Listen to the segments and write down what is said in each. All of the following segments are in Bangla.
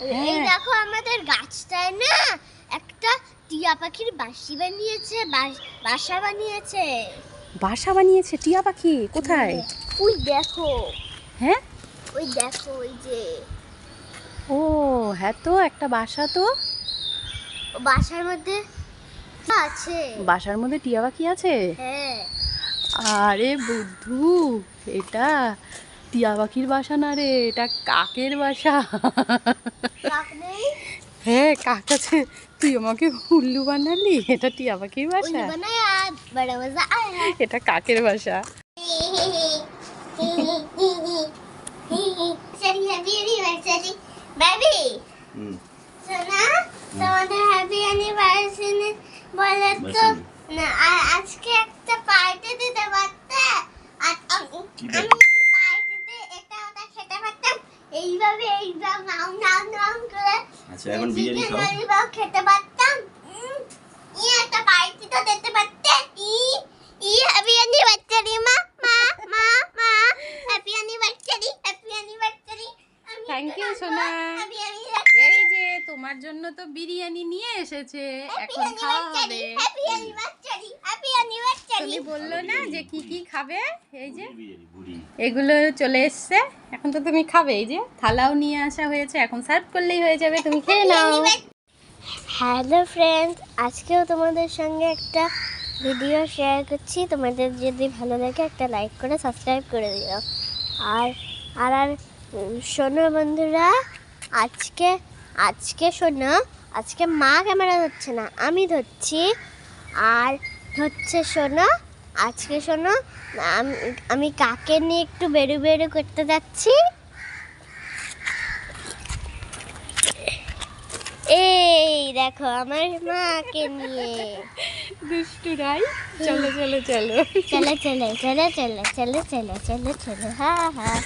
এই হ্যাঁ। দেখো আমাদের গাছটায় না একটা টিয়া পাখির বাসি বানিয়েছে বাস- বাসা বানিয়েছে। বাসা বানিয়েছে টিয়া পাখি কোথায়? ওই দেখো। হ্যাঁ? ওই দেখো ওই যে। ও হ্যাঁ তো একটা বাসা তো। বাসার মধ্যে আছে। বাসার মধ্যে টিয়া পাখি আছে? হ্যাঁ। আরে বুদ্ধু এটা টিয়া পাখির বাসা না রে? এটা কাকের বাসা? হ্যাঁ কাক আছে। তুই আমাকে উল্লু বানালি? এটা টিয়া পাখির বাসা? এটা কাকের বাসা? তোমাদের হ্যাপি অ্যানিভার্সারি বলে তো। না। আজকে একটা পার্টি দিতে পারতে? আমি এইভাবে এইভাবে নাম নাম নাম করে আচ্ছা এখন বিরিয়ানি খাও। ললিপপ খেতে পারতাম। ই একটা পার্টি তো দিতে পারতে। ই ই হ্যাপি অ্যানিভার্সারি মা মা মা মা। Happy anniversary happy anniversary Thank you, সোনা। এই যে তোমার জন্য তো বিরিয়ানি নিয়ে এসেছে। এখন খাওয়া হবে। হ্যাপি হ্যাপি তুমি বলল না যে কি কি খাবে? এই যে এগুলো চলে এসছে। এখন তো তুমি খাবে এই যে থালাও নিয়ে আসা হয়েছে এখন সার্ভ করলেই হয়ে যাবে তুমি খেয়ে নাও। হ্যালো ফ্রেন্ডস আজকেও তোমাদের সঙ্গে একটা ভিডিও শেয়ার করছি। তোমাদের যদি ভালো লাগে একটা লাইক করে সাবস্ক্রাইব করে দিও। আর আর আর শোনো বন্ধুরা আজকে আজকে শোনো আজকে মা ক্যামেরা ধরছে না আমি ধরছি। আর হচ্ছে শোনো আজকে শোনো আমি কাকে নিয়ে একটু বেরু বেরু করতে যাচ্ছি? এই দেখো আমার মাকে নিয়ে। চলো চলো চলো। চলে চলে চলে চলে চলে চলে চলে চলে হ্যাঁ হ্যাঁ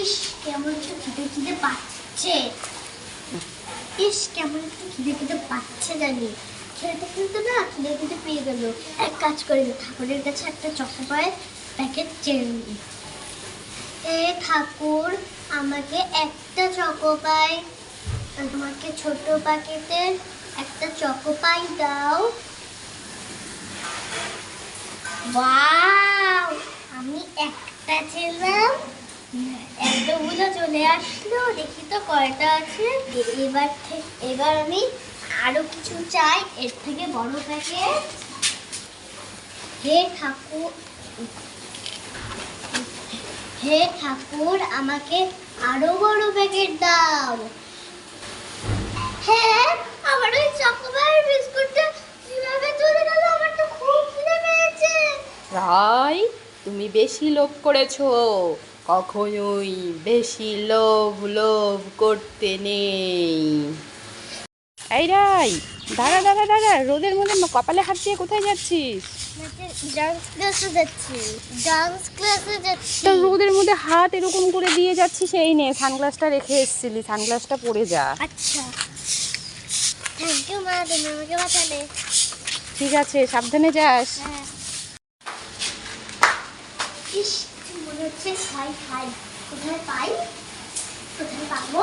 ইস কেমন একটু খিদে খিদে পাচ্ছে। ইস কেমন একটু খিদে খিদে পাচ্ছে জানি। খেলতে খেলতে না খিদে খিদে পেয়ে গেল। এক কাজ করি ঠাকুরের কাছে একটা চকোপায়ের প্যাকেট চেয়ে নিই এ ঠাকুর, আমাকে একটা চকোপাই আমাকে ছোট প্যাকেটের একটা চকোপাই দাও। ওয়াও, আমি একটা ছিলাম। এতগুলো চলে আসলো, দেখি তো কয়টা আছে। এবার এবার আমি আরও কিছু চাই, এর থেকে বড় প্যাকেট হে ঠাকুর হে ঠাকুর, আমাকে আরও বড় প্যাকেট দাও। হ্যাঁ আমার রাই, তুমি বেশি লোভ করেছ। কখনোই বেশি লোভ লোভ করতে নেই। এই রাই দাঁড়া দাঁড়া দাঁড়া রোদের মধ্যে কপালে হাত দিয়ে কোথায় যাচ্ছিস? তো রোদের মধ্যে হাত এরকম করে দিয়ে যাচ্ছিস এই নে সানগ্লাসটা রেখে এসেছিলি সানগ্লাসটা পরে যা। আচ্ছা। ঠিক আছে সাবধানে যাস। হ্যাঁ। মনে হচ্ছে খাই খাই কোথায় পাই? কোথায় পাবো?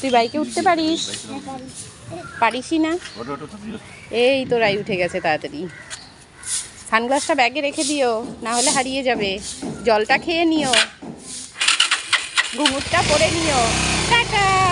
তুই বাইকে উঠতে পারিস? পারিসই না। এই তো রাই উঠে গেছে তাড়াতাড়ি। সানগ্লাসটা ব্যাগে রেখে দিও, না হলে হারিয়ে যাবে। জলটা খেয়ে নিও। ঘুঙুরটা পরে নিও। টাটা!